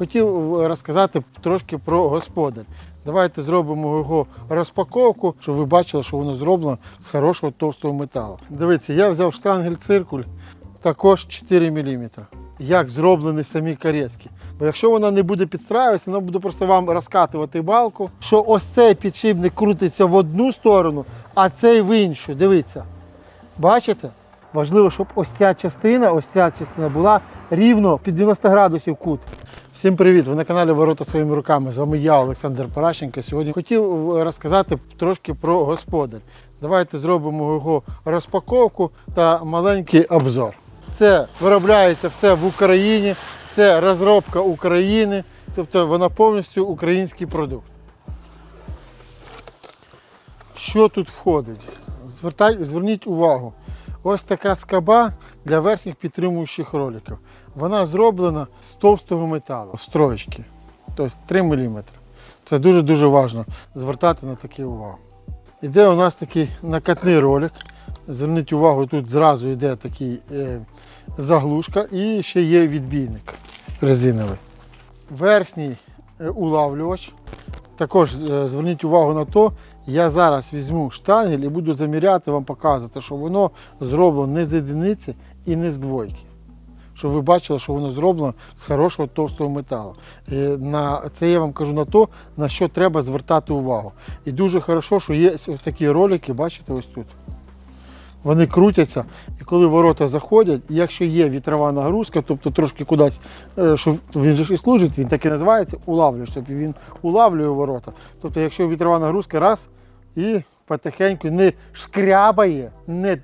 Хотів е, розказати трошки про господар. Давайте зробимо його розпаковку, щоб ви бачили, що воно зроблено з хорошого товстого металу. Дивіться, я взяв штангель циркуль, також 4 мм. Як зроблені самі каретки. Бо якщо вона не буде підстраюватися, вона буде просто вам розкатувати балку, що ось цей підшипник крутиться в одну сторону, а цей в іншу. Дивіться. Бачите? Важливо, щоб ось ця частина, ось ця частина була рівно під 90 градусів кут. Всім привіт! Ви на каналі Ворота своїми руками. З вами я, Олександр Паращенко. Сьогодні хотів е, розказати трошки про господар. Давайте зробимо його розпаковку та маленький обзор. Це виробляється все в Україні, це розробка України, тобто вона повністю український продукт. Що тут входить? Звертай, зверніть увагу. Ось така скаба для верхніх підтримуючих роликів. Вона зроблена з товстого металу, з тобто 3 мм. Це дуже-дуже важливо звертати на таке увагу. Іде у нас такий накатний ролик. Зверніть увагу, тут зразу йде такий е, заглушка і ще є відбійник резиновий. Верхній е, улавлювач. Також е, зверніть увагу на те, я зараз візьму штангель і буду заміряти вам показувати, що воно зроблено не з одиниці і не з двойки. Щоб ви бачили, що воно зроблено з хорошого товстого металу. І на, це я вам кажу на те, на що треба звертати увагу. І дуже хорошо, що є ось такі ролики, бачите, ось тут. Вони крутяться, і коли ворота заходять, якщо є вітрова нагрузка, тобто трошки кудись, е, що він же і служить, він так і називається, улавлюєш, тобто він улавлює ворота. Тобто, якщо вітрова нагрузка, раз і потихеньку не шкрябає, не,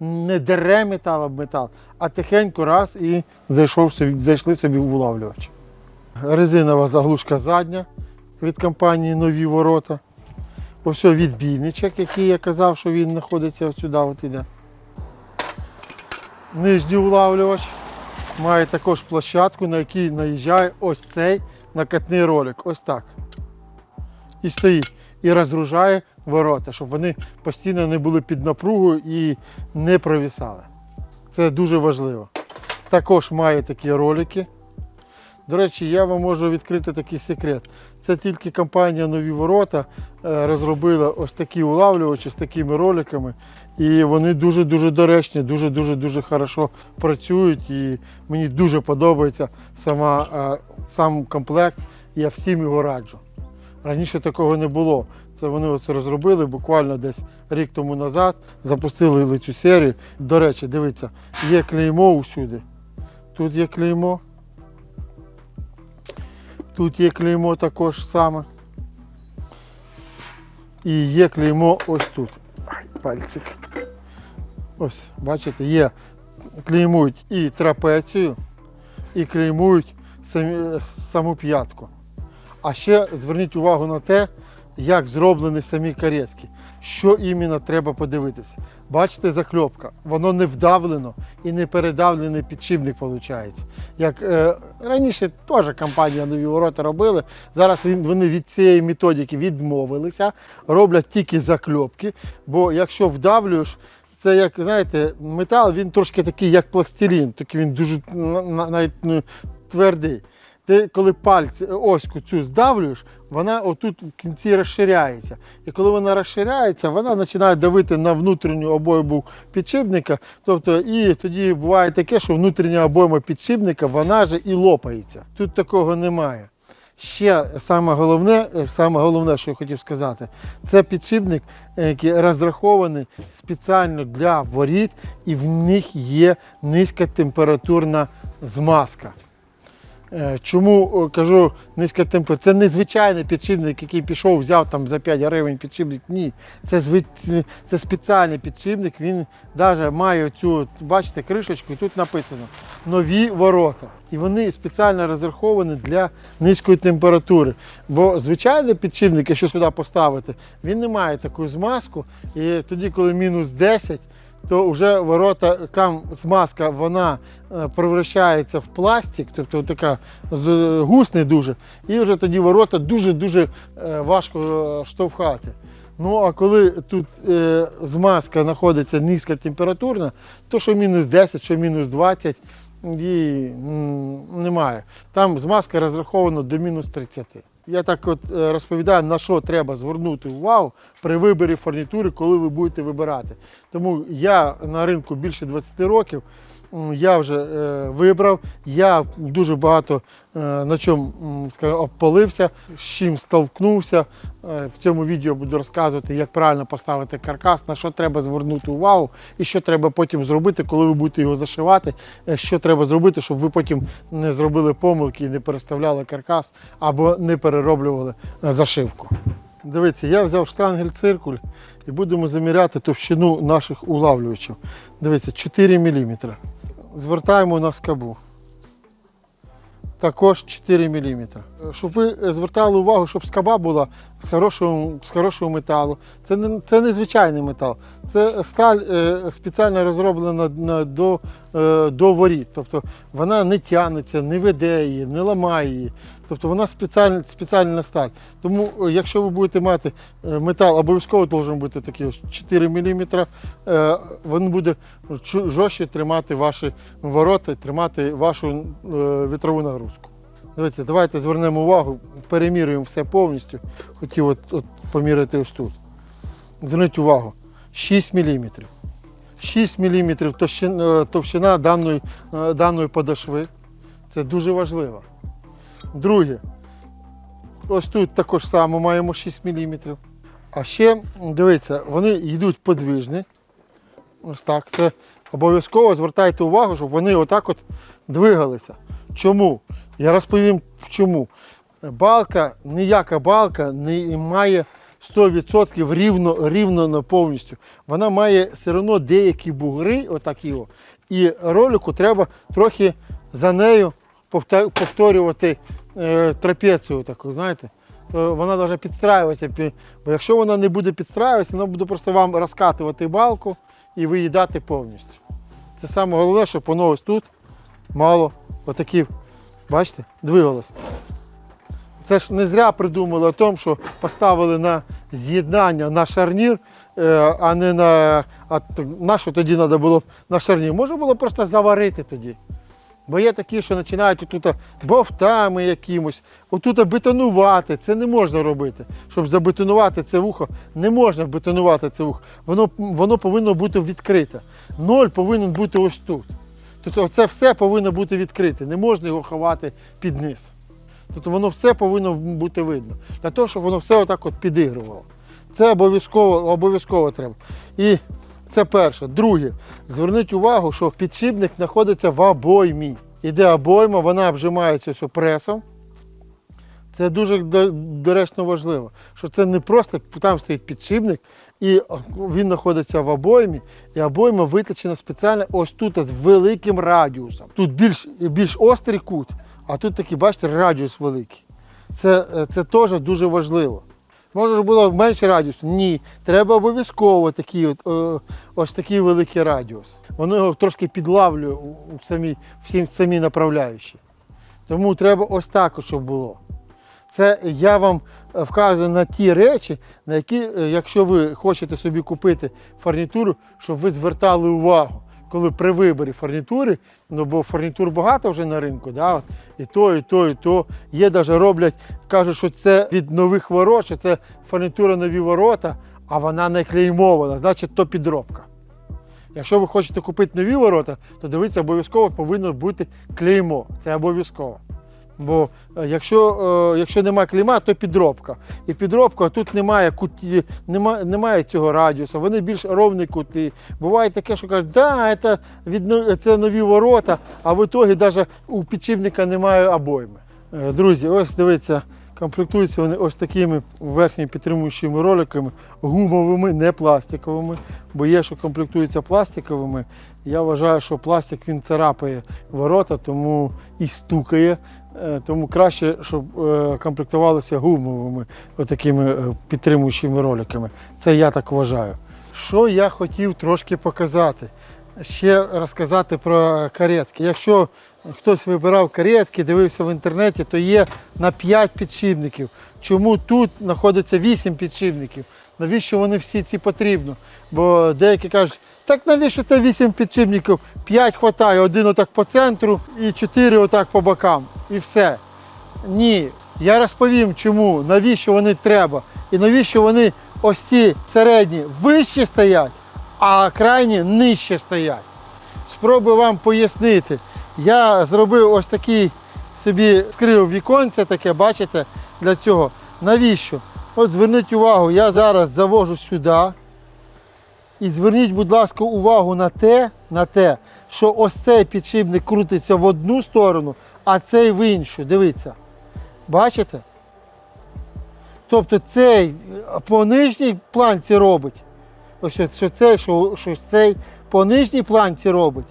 не дере метал об метал, а тихенько раз і зайшов собі, зайшли собі в улавлювач. Резинова заглушка задня від компанії Нові ворота. Ось відбійничок, який я казав, що він знаходиться сюди от іде. Нижній улавлювач має також площадку, на якій наїжджає ось цей накатний ролик. Ось так. І стоїть. І розгружає ворота, щоб вони постійно не були під напругою і не провісали. Це дуже важливо. Також має такі ролики. До речі, я вам можу відкрити такий секрет. Це тільки компанія Нові Ворота е, розробила ось такі улавлювачі з такими роликами. І вони дуже-дуже доречні, дуже-дуже дуже хорошо працюють. І мені дуже подобається сама, е, сам комплект. Я всім його раджу. Раніше такого не було. Це вони оце розробили буквально десь рік тому назад. Запустили цю серію. До речі, дивіться, є клеймо усюди. Тут є клеймо. Тут є клеймо також саме. І є клеймо ось тут. Ай, пальчик. Ось, бачите, є. Клеймують і трапецію, і клеймують саму п'ятку. А ще зверніть увагу на те, як зроблені самі каретки. Що іменно треба подивитися. Бачите, закльопка, воно не вдавлено і не передавлений підшипник виходить. Як е, раніше теж компанія Нові ворота робили. Зараз він, вони від цієї методики відмовилися, роблять тільки закльопки. Бо якщо вдавлюєш, це як знаєте, метал він трошки такий, як пластилін, такий він дуже на- на- навіть твердий. Ти коли пальці оську цю здавлюєш, вона отут в кінці розширяється. І коли вона розширяється, вона починає давити на внутрішню обойму підшипника. Тобто, і тоді буває таке, що внутрішня обойма підшипника вона же і лопається. Тут такого немає. Ще саме головне, е, саме головне, що я хотів сказати, це підшипник, е, який розрахований спеціально для воріт, і в них є низькотемпературна змазка. Е, Чому е, кажу низька температура? Це не звичайний підшипник, який пішов, взяв там за 5 гривень підшипник. Ні, це це- це спеціальний підшипник. Він навіть має цю, бачите, кришечку, і тут написано нові ворота. І вони спеціально розраховані для низької температури. Бо звичайний підшипник, якщо сюди поставити, він не має таку змазку. І тоді, коли мінус 10, то вже ворота, там змазка, вона е, превращається в пластик, тобто така з- гусний дуже, і вже тоді ворота дуже-дуже е, важко е, штовхати. Ну а коли тут е, змазка знаходиться низькотемпературна, то що мінус 10, що мінус 20, її немає. Там змазка розрахована до мінус 30. Я так от е, розповідаю, на що треба звернути увагу при виборі фурнітури, коли ви будете вибирати. Тому я на ринку більше 20 років. Я вже е, вибрав, я дуже багато е, на чому скажімо, обпалився, з чим столкнувся. Е, в цьому відео буду розказувати, як правильно поставити каркас, на що треба звернути увагу і що треба потім зробити, коли ви будете його зашивати. Що треба зробити, щоб ви потім не зробили помилки і не переставляли каркас або не перероблювали зашивку. Дивіться, я взяв штангель циркуль і будемо заміряти товщину наших улавлювачів. Дивіться, 4 мм. Звертаємо на скобу. Також 4 мм. Щоб ви е, звертали увагу, щоб скоба була з хорошого, з хорошого металу. Це не, це не звичайний метал. Це сталь е, спеціально розроблена на, до, е, до воріт. Тобто вона не тягнеться, не веде її, не ламає її. Тобто вона спеціальна, спеціальна сталь. Тому, е, якщо ви будете мати е, метал, обов'язково має бути такий ось 4 мм, е, він буде жорстче тримати ваші ворота, тримати вашу е, вітрову нагрузку. Давайте, давайте звернемо увагу, перемірюємо все повністю. Хотів от, от поміряти ось тут. Зверніть увагу, 6 мм. 6 мм товщина, товщина даної, е, даної подошви. Це дуже важливо. Друге, ось тут також само маємо 6 мм. А ще, дивіться, вони йдуть подвижні. Ось так. Це обов'язково звертайте увагу, щоб вони отак от двигалися. Чому? Я розповім чому. Балка, ніяка балка не має 100% рівно, рівно повністю. Вона має все одно деякі бугри, отак його. І ролику треба трохи за нею повторювати е, трапецію таку, знаєте. Вона може підстраюватися, бо якщо вона не буде підстраюватися, вона буде просто вам розкатувати балку і виїдати повністю. Це саме головне, щоб воно ось тут мало отакі, бачите, двигалося. Це ж не зря придумали о тому, що поставили на з'єднання на шарнір, е, а не на. А на що тоді треба було на шарнір? Можна було просто заварити тоді. Бо є такі, що починають отут бовтами якимось, отут бетонувати. Це не можна робити. Щоб забетонувати це вухо, не можна бетонувати це вухо. Воно, воно повинно бути відкрите. Ноль повинен бути ось тут. Тобто це все повинно бути відкрите. Не можна його ховати під низ. Тобто воно все повинно бути видно. Для того, щоб воно все отак от підігрувало. Це обов'язково, обов'язково треба. І це перше. Друге, зверніть увагу, що підшипник знаходиться в обоймі. Іде обойма, вона обжимається ось пресом. Це дуже доречно важливо, що це не просто там стоїть підшипник, і він знаходиться в обоймі, і обойма виточена спеціально ось тут з великим радіусом. Тут більш, більш острий кут, а тут такий, бачите, радіус великий. Це, е, це теж дуже важливо. Може було менше радіусу? Ні. Треба обов'язково такий от, е, ось такий великий радіус. Воно його трошки підлавлює у, у самі, всі самі направляючі. Тому треба ось так, щоб було. Це я вам е, вказую на ті речі, на які, е, якщо ви хочете собі купити фурнітуру, щоб ви звертали увагу, коли при виборі фурнітури, ну бо фурнітур багато вже на ринку, да, от, і то, і то, і то. Є навіть роблять, кажуть, що це від нових ворот, що це фурнітура нові ворота, а вона не клеймована, значить то підробка. Якщо ви хочете купити нові ворота, то дивіться, обов'язково повинно бути клеймо. Це обов'язково. Бо е, якщо, е, якщо немає кліма, то підробка. І підробка тут немає куті, немає, немає цього радіусу, вони більш ровні кути. Буває таке, що кажуть, да, це, від, це нові ворота, а в ітогі навіть у підшипника немає обойми. Е, Друзі, ось дивіться, комплектуються вони ось такими верхніми підтримуючими роликами, гумовими, не пластиковими. Бо є, що комплектуються пластиковими. Я вважаю, що пластик він царапає ворота, тому і стукає. Е, Тому краще, щоб е, комплектувалися гумовими отакими е, підтримуючими роликами. Це я так вважаю. Що я хотів трошки показати? Ще розказати про каретки. Якщо хтось вибирав каретки, дивився в інтернеті, то є на 5 підшипників. Чому тут знаходиться 8 підшипників? Навіщо вони всі ці потрібно? Бо деякі кажуть, Так навіщо це 8 підшипників? 5 хватає, один отак по центру і 4 отак по бокам. І все. Ні. Я розповім, чому, навіщо вони треба. І навіщо вони ось ці середні вище стоять, а крайні нижче стоять. Спробую вам пояснити. Я зробив ось такий собі скрив віконце таке, бачите, для цього. Навіщо? От зверніть увагу, я зараз завожу сюди. І зверніть, будь ласка, увагу на те, на те, що ось цей підшипник крутиться в одну сторону, а цей в іншу. Дивіться. Бачите? Тобто цей по нижній планці робить. Ось що цей, що, що цей по нижній планці робить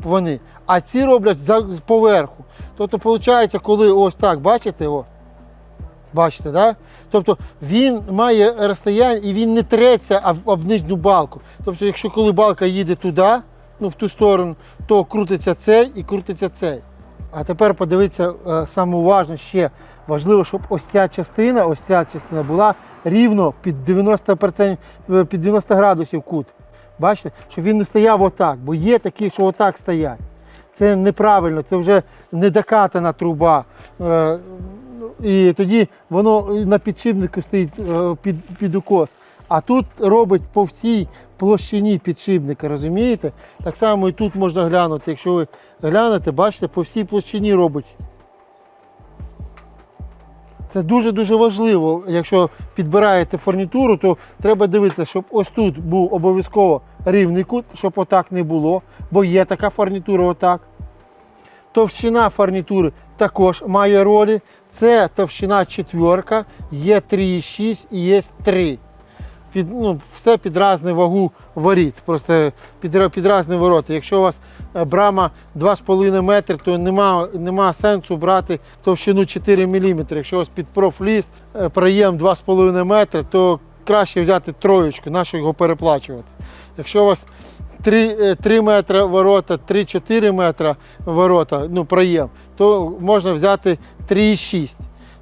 вони, а ці роблять за, поверху. Тобто, виходить, коли ось так, бачите, о, бачите, да? Тобто він має розстояння і він не треться об, нижню балку. Тобто, якщо коли балка їде туди, ну в ту сторону, то крутиться цей і крутиться цей. А тепер подивіться е, саме уважно ще. Важливо, щоб ось ця частина, ось ця частина була рівно під 90%, е, під 90 градусів кут. Бачите, щоб він не стояв отак, бо є такі, що отак стоять. Це неправильно, це вже недокатана труба. Е, І тоді воно на підшипнику стоїть е, під, під укос. А тут робить по всій площині підшипника, розумієте? Так само і тут можна глянути. Якщо ви глянете, бачите, по всій площині робить. Це дуже-дуже важливо. Якщо підбираєте фурнітуру, то треба дивитися, щоб ось тут був обов'язково рівний кут, щоб отак не було, бо є така фурнітура отак. Товщина фурнітури також має ролі. Це товщина четверка, є 3,6 і є 3. Під, ну, все під різну вагу воріт, просто під, під різні ворота. Якщо у вас е, брама 2,5 метри, то нема, нема сенсу брати товщину 4 мм. Якщо у вас під профліст е, проєм 2,5 метри, то краще взяти троєчку, нащо його переплачувати. Якщо у вас 3, 3 метри ворота, 3-4 метри ворота, ну, проєм, то можна взяти 3,6.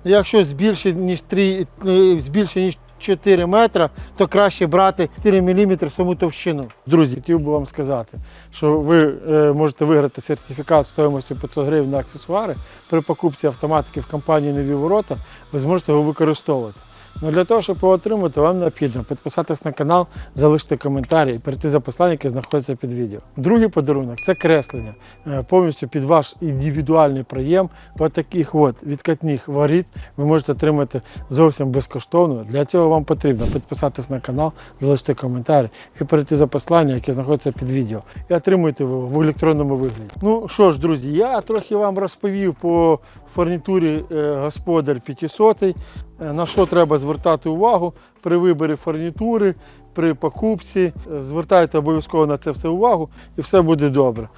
Якщо збільше, ніж 3, е, збільше, ніж 4 метри, то краще брати 4 мм саму товщину. Друзі, хотів би вам сказати, що ви е, можете виграти сертифікат стоїмості 500 гривень на аксесуари при покупці автоматики в компанії Нові ворота, ви зможете його використовувати. Ну, для того, щоб його отримати, вам необхідно підписатись на канал, залишити коментарі і перейти за посланням, яке знаходиться під відео. Другий подарунок це креслення. Е, Повністю під ваш індивідуальний проєм. Ось таких от відкатних воріт ви можете отримати зовсім безкоштовно. Для цього вам потрібно підписатись на канал, залишити коментарі і перейти за посланням, яке знаходиться під відео. І отримуйте його в електронному вигляді. Ну що ж, друзі, я трохи вам розповів по фурнітурі е, господар 500 е, на що треба звертати увагу при виборі фурнітури, при покупці. Звертайте обов'язково на це все увагу і все буде добре.